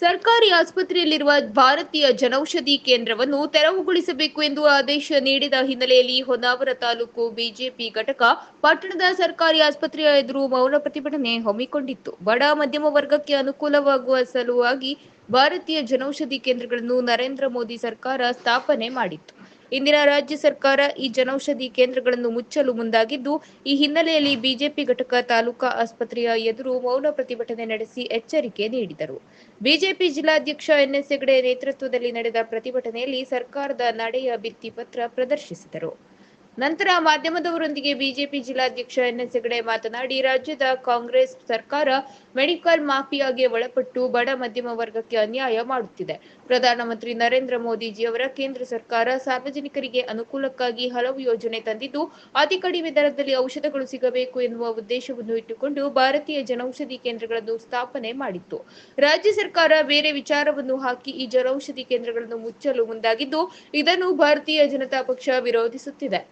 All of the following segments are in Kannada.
ಸರ್ಕಾರಿ ಆಸ್ಪತ್ರೆಯಲ್ಲಿರುವ ಭಾರತೀಯ ಜನೌಷಧಿ ಕೇಂದ್ರವನ್ನು ತೆರವುಗೊಳಿಸಬೇಕು ಎಂದು ಆದೇಶ ನೀಡಿದ ಹಿನ್ನೆಲೆಯಲ್ಲಿ ಹೊನ್ನಾವರ ತಾಲೂಕು ಬಿಜೆಪಿ ಘಟಕ ಪಟ್ಟಣದ ಸರ್ಕಾರಿ ಆಸ್ಪತ್ರೆಯ ಎದುರು ಮೌನ ಪ್ರತಿಭಟನೆ ಹಮ್ಮಿಕೊಂಡಿತ್ತು. ಬಡ, ಮಧ್ಯಮ ವರ್ಗಕ್ಕೆ ಅನುಕೂಲವಾಗುವ ಸಲುವಾಗಿ ಭಾರತೀಯ ಜನೌಷಧಿ ಕೇಂದ್ರಗಳನ್ನು ನರೇಂದ್ರ ಮೋದಿ ಸರ್ಕಾರ ಸ್ಥಾಪನೆ ಮಾಡಿತ್ತು. ಇಂದಿನ ರಾಜ್ಯ ಸರ್ಕಾರ ಈ ಜನೌಷಧಿ ಕೇಂದ್ರಗಳನ್ನು ಮುಚ್ಚಲು ಮುಂದಾಗಿದ್ದು, ಈ ಹಿನ್ನೆಲೆಯಲ್ಲಿ ಬಿಜೆಪಿ ಘಟಕ ತಾಲೂಕಾ ಆಸ್ಪತ್ರೆಯ ಎದುರು ಮೌನ ಪ್ರತಿಭಟನೆ ನಡೆಸಿ ಎಚ್ಚರಿಕೆ ನೀಡಿದರು. ಬಿಜೆಪಿ ಜಿಲ್ಲಾಧ್ಯಕ್ಷ ಎನ್ಎಸ್ ಹೆಗಡೆ ನೇತೃತ್ವದಲ್ಲಿ ನಡೆದ ಪ್ರತಿಭಟನೆಯಲ್ಲಿ ಸರ್ಕಾರದ ನಡೆಯ ಭಿತ್ತಿಪತ್ರ ಪ್ರದರ್ಶಿಸಿದರು. ನಂತರ ಮಾಧ್ಯಮದವರೊಂದಿಗೆ ಬಿಜೆಪಿ ಜಿಲ್ಲಾಧ್ಯಕ್ಷ ಎನ್ಎಸ್ ಹೆಗಡೆ ಮಾತನಾಡಿ, ರಾಜ್ಯದ ಕಾಂಗ್ರೆಸ್ ಸರ್ಕಾರ ಮೆಡಿಕಲ್ ಮಾಫಿಯಾಗೆ ಒಳಪಟ್ಟು ಬಡ ಮಧ್ಯಮ ವರ್ಗಕ್ಕೆ ಅನ್ಯಾಯ ಮಾಡುತ್ತಿದೆ. ಪ್ರಧಾನಮಂತ್ರಿ ನರೇಂದ್ರ ಮೋದಿಜಿಯವರ ಕೇಂದ್ರ ಸರ್ಕಾರ ಸಾರ್ವಜನಿಕರಿಗೆ ಅನುಕೂಲಕ್ಕಾಗಿ ಹಲವು ಯೋಜನೆ ತಂದಿದ್ದು, ಅತಿ ಕಡಿಮೆ ದರದಲ್ಲಿ ಔಷಧಗಳು ಸಿಗಬೇಕು ಎನ್ನುವ ಉದ್ದೇಶವನ್ನು ಇಟ್ಟುಕೊಂಡು ಭಾರತೀಯ ಜನೌಷಧಿ ಕೇಂದ್ರಗಳನ್ನು ಸ್ಥಾಪನೆ ಮಾಡಿತ್ತು. ರಾಜ್ಯ ಸರ್ಕಾರ ಬೇರೆ ವಿಚಾರವನ್ನು ಹಾಕಿ ಈ ಜನೌಷಧಿ ಕೇಂದ್ರಗಳನ್ನು ಮುಚ್ಚಲು ಮುಂದಾಗಿದ್ದು, ಇದನ್ನು ಭಾರತೀಯ ಜನತಾ ಪಕ್ಷ ವಿರೋಧಿಸುತ್ತಿದೆ.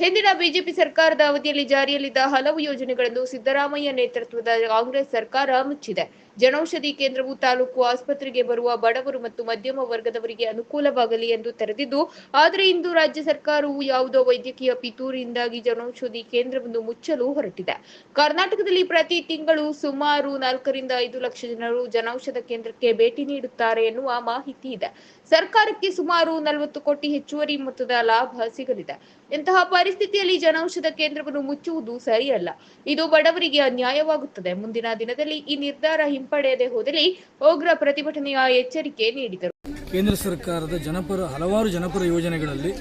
ಹಿಂದಿನ ಬಿಜೆಪಿ ಸರ್ಕಾರದ ಅವಧಿಯಲ್ಲಿ ಜಾರಿಯಲ್ಲಿದ್ದ ಹಲವು ಯೋಜನೆಗಳನ್ನು ಸಿದ್ದರಾಮಯ್ಯ ನೇತೃತ್ವದ ಕಾಂಗ್ರೆಸ್ ಸರ್ಕಾರ ಮುಚ್ಚಿದೆ. ಜನೌಷಧಿ ಕೇಂದ್ರವು ತಾಲೂಕು ಆಸ್ಪತ್ರೆಗೆ ಬರುವ ಬಡವರು ಮತ್ತು ಮಧ್ಯಮ ವರ್ಗದವರಿಗೆ ಅನುಕೂಲವಾಗಲಿ ಎಂದು ತೆರೆದಿದ್ದು, ಆದರೆ ಇಂದು ರಾಜ್ಯ ಸರ್ಕಾರವು ಯಾವುದೋ ವೈದ್ಯಕೀಯ ಪಿತೂರಿಯಿಂದಾಗಿ ಜನೌಷಧಿ ಕೇಂದ್ರವನ್ನು ಮುಚ್ಚಲು ಹೊರಟಿದೆ. ಕರ್ನಾಟಕದಲ್ಲಿ ಪ್ರತಿ ತಿಂಗಳು ಸುಮಾರು ನಾಲ್ಕರಿಂದ ಐದು ಲಕ್ಷ ಜನರು ಜನೌಷಧ ಕೇಂದ್ರಕ್ಕೆ ಭೇಟಿ ನೀಡುತ್ತಾರೆ ಎನ್ನುವ ಮಾಹಿತಿ ಇದೆ. ಸರ್ಕಾರಕ್ಕೆ ಸುಮಾರು ನಲವತ್ತು ಕೋಟಿ ಹೆಚ್ಚುವರಿ ಮೊತ್ತದ ಲಾಭ ಸಿಗಲಿದೆ. ಇಂತಹ ಪರಿಸ್ಥಿತಿಯಲ್ಲಿ ಜನೌಷಧ ಕೇಂದ್ರವನ್ನು ಮುಚ್ಚುವುದು ಸರಿಯಲ್ಲ. ಇದು ಬಡವರಿಗೆ ಅನ್ಯಾಯವಾಗುತ್ತದೆ. ಮುಂದಿನ ದಿನದಲ್ಲಿ ಈ ನಿರ್ಧಾರ ಹಿಂಪಡೆಯದೆ ಹೋದಲ್ಲಿ ಉಗ್ರ ಪ್ರತಿಭಟನೆಯ ಎಚ್ಚರಿಕೆ ನೀಡಿದರು. ಕೇಂದ್ರ ಸರ್ಕಾರದ ಜನಪರ ಹಲವಾರು ಜನಪರ ಯೋಜನೆಗಳಲ್ಲಿ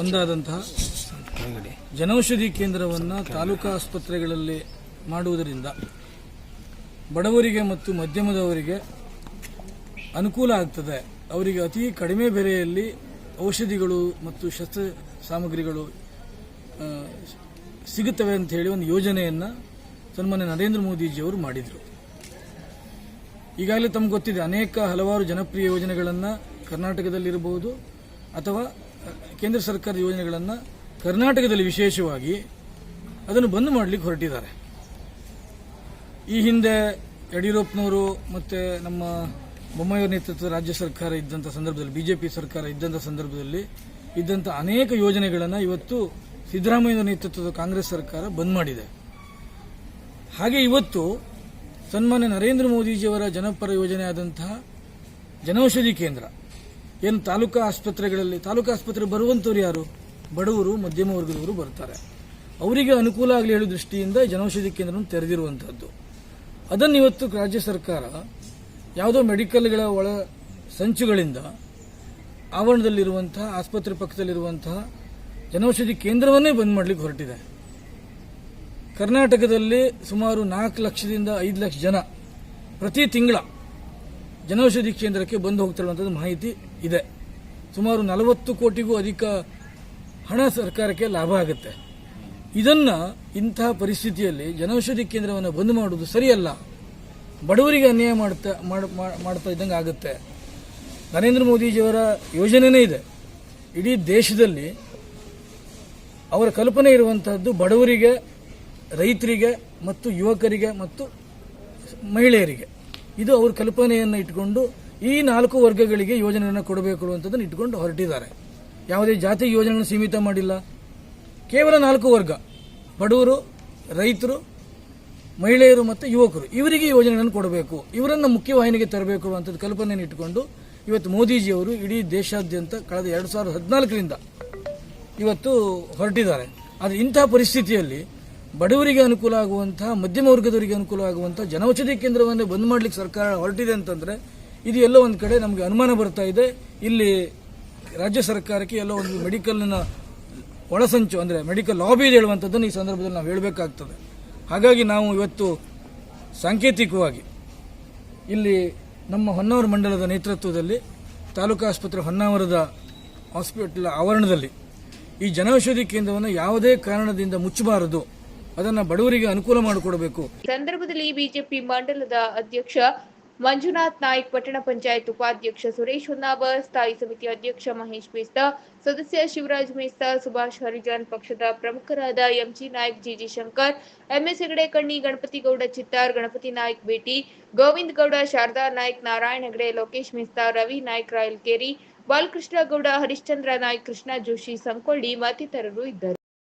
ಒಂದಾದಂತಹ ಜನೌಷಧಿ ಕೇಂದ್ರವನ್ನು ತಾಲೂಕಾ ಆಸ್ಪತ್ರೆಗಳಲ್ಲಿ ಮಾಡುವುದರಿಂದ ಬಡವರಿಗೆ ಮತ್ತು ಮಧ್ಯಮದವರಿಗೆ ಅನುಕೂಲ ಆಗ್ತದೆ. ಅವರಿಗೆ ಅತಿ ಕಡಿಮೆ ಬೆಲೆಯಲ್ಲಿ ಔಷಧಿಗಳು ಮತ್ತು ಶಸ್ತ್ರ ಸಾಮಗ್ರಿಗಳು ಸಿಗುತ್ತವೆ ಅಂತ ಹೇಳಿ ಒಂದು ಯೋಜನೆಯನ್ನು ಸನ್ಮಾನ್ಯ ನರೇಂದ್ರ ಮೋದಿಜಿಯವರು ಮಾಡಿದರು. ಈಗಾಗಲೇ ತಮ್ಗೆ ಗೊತ್ತಿದೆ, ಅನೇಕ ಹಲವಾರು ಜನಪ್ರಿಯ ಯೋಜನೆಗಳನ್ನು ಕರ್ನಾಟಕದಲ್ಲಿರಬಹುದು ಅಥವಾ ಕೇಂದ್ರ ಸರ್ಕಾರದ ಯೋಜನೆಗಳನ್ನು ಕರ್ನಾಟಕದಲ್ಲಿ ವಿಶೇಷವಾಗಿ ಅದನ್ನು ಬಂದ್ ಮಾಡಲಿಕ್ಕೆ ಹೊರಟಿದ್ದಾರೆ. ಈ ಹಿಂದೆ ಯಡಿಯೂರಪ್ಪನವರು ಮತ್ತು ನಮ್ಮ ಬೊಮ್ಮಾಯಿಯವರ ನೇತೃತ್ವದ ರಾಜ್ಯ ಸರ್ಕಾರ ಇದ್ದಂಥ ಸಂದರ್ಭದಲ್ಲಿ, ಬಿಜೆಪಿ ಸರ್ಕಾರ ಇದ್ದಂಥ ಸಂದರ್ಭದಲ್ಲಿ ಇದ್ದಂಥ ಅನೇಕ ಯೋಜನೆಗಳನ್ನು ಇವತ್ತು ಸಿದ್ದರಾಮಯ್ಯ ನೇತೃತ್ವದ ಕಾಂಗ್ರೆಸ್ ಸರ್ಕಾರ ಬಂದ್ ಮಾಡಿದೆ. ಹಾಗೆ ಇವತ್ತು ಸನ್ಮಾನ್ಯ ನರೇಂದ್ರ ಮೋದಿಜಿಯವರ ಜನಪರ ಯೋಜನೆ ಆದಂತಹ ಜನೌಷಧಿ ಕೇಂದ್ರ. ಏನು ತಾಲೂಕಾ ಆಸ್ಪತ್ರೆಗಳಲ್ಲಿ, ತಾಲೂಕಾ ಆಸ್ಪತ್ರೆ ಬರುವಂಥವ್ರು ಯಾರು? ಬಡವರು, ಮಧ್ಯಮ ವರ್ಗದವರು ಬರ್ತಾರೆ. ಅವರಿಗೆ ಅನುಕೂಲ ಆಗಲಿ ಹೇಳೋ ದೃಷ್ಟಿಯಿಂದ ಜನೌಷಧಿ ಕೇಂದ್ರವನ್ನು ತೆರೆದಿರುವಂಥದ್ದು ಅದನ್ನು ಇವತ್ತು ರಾಜ್ಯ ಸರ್ಕಾರ ಯಾವುದೋ ಮೆಡಿಕಲ್ಗಳ ಒಳ ಸಂಚುಗಳಿಂದ ಆವರಣದಲ್ಲಿರುವಂತಹ, ಆಸ್ಪತ್ರೆ ಪಕ್ಕದಲ್ಲಿರುವಂತಹ ಜನೌಷಧಿ ಕೇಂದ್ರವನ್ನೇ ಬಂದ್ ಮಾಡಲಿಕ್ಕೆ ಹೊರಟಿದೆ. ಕರ್ನಾಟಕದಲ್ಲಿ ಸುಮಾರು ನಾಲ್ಕು ಲಕ್ಷದಿಂದ ಐದು ಲಕ್ಷ ಜನ ಪ್ರತಿ ತಿಂಗಳ ಜನೌಷಧಿ ಕೇಂದ್ರಕ್ಕೆ ಬಂದು ಹೋಗ್ತಿರುವಂಥದ್ದು ಮಾಹಿತಿ ಇದೆ. ಸುಮಾರು ನಲವತ್ತು ಕೋಟಿಗೂ ಅಧಿಕ ಹಣ ಸರ್ಕಾರಕ್ಕೆ ಲಾಭ ಆಗುತ್ತೆ. ಇದನ್ನು ಇಂತಹ ಪರಿಸ್ಥಿತಿಯಲ್ಲಿ ಜನೌಷಧಿ ಕೇಂದ್ರವನ್ನು ಬಂದ್ ಮಾಡುವುದು ಸರಿಯಲ್ಲ. ಬಡವರಿಗೆ ಅನ್ಯಾಯ ಮಾಡ್ತಾ, ಮಾಡ್- ಮಾಡ್ತಾ ಇದ್ದಂಗೆ ಆಗುತ್ತೆ. ನರೇಂದ್ರ ಮೋದಿಜಿಯವರ ಯೋಜನೆನೇ ಇದೆ. ಇಡೀ ದೇಶದಲ್ಲಿ ಅವರ ಕಲ್ಪನೆ ಇರುವಂತಹದ್ದು ಬಡವರಿಗೆ ರೈತರಿಗೆ ಮತ್ತು ಯುವಕರಿಗೆ ಮತ್ತು ಮಹಿಳೆಯರಿಗೆ. ಇದು ಅವರ ಕಲ್ಪನೆಯನ್ನು ಇಟ್ಕೊಂಡು ಈ ನಾಲ್ಕು ವರ್ಗಗಳಿಗೆ ಯೋಜನೆಯನ್ನು ಕೊಡಬೇಕು ಅನ್ನುವಂಥದ್ದನ್ನು ಇಟ್ಕೊಂಡು ಹೊರಟಿದ್ದಾರೆ. ಯಾವುದೇ ಜಾತಿ ಯೋಜನೆಗಳನ್ನು ಸೀಮಿತ ಮಾಡಿಲ್ಲ. ಕೇವಲ ನಾಲ್ಕು ವರ್ಗ. ಬಡವರು, ರೈತರು, ಮಹಿಳೆಯರು ಮತ್ತು ಯುವಕರು. ಇವರಿಗೆ ಯೋಜನೆಗಳನ್ನು ಕೊಡಬೇಕು. ಇವರನ್ನು ಮುಖ್ಯವಾಹಿನಿಗೆ ತರಬೇಕು ಅನ್ನುವಂಥದ್ದು ಕಲ್ಪನೆಯನ್ನು ಇಟ್ಟುಕೊಂಡು ಇವತ್ತು ಮೋದಿಜಿಯವರು ಇಡೀ ದೇಶಾದ್ಯಂತ ಕಳೆದ ಎರಡು ಸಾವಿರದ ಹದಿನಾಲ್ಕರಿಂದ ಇವತ್ತು ಹೊರಟಿದ್ದಾರೆ. ಆದರೆ ಇಂತಹ ಪರಿಸ್ಥಿತಿಯಲ್ಲಿ ಬಡವರಿಗೆ ಅನುಕೂಲ ಆಗುವಂತಹ, ಮಧ್ಯಮ ವರ್ಗದವರಿಗೆ ಅನುಕೂಲ ಆಗುವಂತಹ ಜನೌಷಧಿ ಕೇಂದ್ರವನ್ನೇ ಬಂದ್ ಮಾಡ್ಲಿಕ್ಕೆ ಸರ್ಕಾರ ಹೊರಟಿದೆ ಅಂತಂದ್ರೆ, ಇದು ಎಲ್ಲೋ ಒಂದು ಕಡೆ ನಮಗೆ ಅನುಮಾನ ಬರ್ತಾ ಇದೆ. ಇಲ್ಲಿ ರಾಜ್ಯ ಸರ್ಕಾರಕ್ಕೆ ಎಲ್ಲೋ ಒಂದು ಮೆಡಿಕಲ್ನ ಒಳಸಂಚು, ಅಂದರೆ ಮೆಡಿಕಲ್ ಲಾಬಿ ಹೇಳುವಂಥದ್ದನ್ನು ಈ ಸಂದರ್ಭದಲ್ಲಿ ನಾವು ಹೇಳಬೇಕಾಗ್ತದೆ. ಹಾಗಾಗಿ ನಾವು ಇವತ್ತು ಸಾಂಕೇತಿಕವಾಗಿ ಇಲ್ಲಿ ನಮ್ಮ ಹೊನ್ನಾವರ ಮಂಡಲದ ನೇತೃತ್ವದಲ್ಲಿ, ತಾಲೂಕು ಆಸ್ಪತ್ರೆ ಹೊನ್ನಾವರದ ಹಾಸ್ಪಿಟಲ್ ಆವರಣದಲ್ಲಿ ಈ ಜನೌಷಧಿ ಕೇಂದ್ರವನ್ನು ಯಾವುದೇ ಕಾರಣದಿಂದ ಮುಚ್ಚಬಾರದು ಅದನ್ನು ಬಡವರಿಗೆ ಅನುಕೂಲ ಮಾಡಿಕೊಡಬೇಕು. ಸಂದರ್ಭದಲ್ಲಿ ಬಿಜೆಪಿ ಮಂಡಲದ ಅಧ್ಯಕ್ಷ ಮಂಜುನಾಥ್ ನಾಯ್ಕ್, ಪಟ್ಟಣ ಪಂಚಾಯತ್ ಉಪಾಧ್ಯಕ್ಷ ಸುರೇಶ್ ಹೊನ್ನಾಬ ಸ್ಥಾಯಿ ಸಮಿತಿ ಅಧ್ಯಕ್ಷ ಮಹೇಶ್ ಮೇಸ್ತ, ಸದಸ್ಯ ಶಿವರಾಜ್ ಮೇಸ್ತ, ಸುಭಾಷ್ ಹರಿಜನ್ ಪಕ್ಷದ ಪ್ರಮುಖರಾದ MG Naik, GG Shankar, MS Hegde Kanni Ganapati Gowda ಚಿತ್ತಾರ್, Ganapati Naik ಭೇಟಿ, ಗೋವಿಂದ್ ಗೌಡ, ಶಾರದಾ ನಾಯ್ಕ್, ನಾರಾಯಣ ಹೆಗಡೆ, ಲೋಕೇಶ್ ಮೇಸ್ತ, ರವಿ ನಾಯ್ಕ್, ರಾಯಲ್ಕೇರಿ, ಬಾಲಕೃಷ್ಣ ಗೌಡ, ಹರಿಶ್ಚಂದ್ರ ನಾಯ್ಕ್, ಕೃಷ್ಣ ಜೋಶಿ ಸಂಕೊಳ್ಳಿ ಮತ್ತಿತರರು ಇದ್ದರು.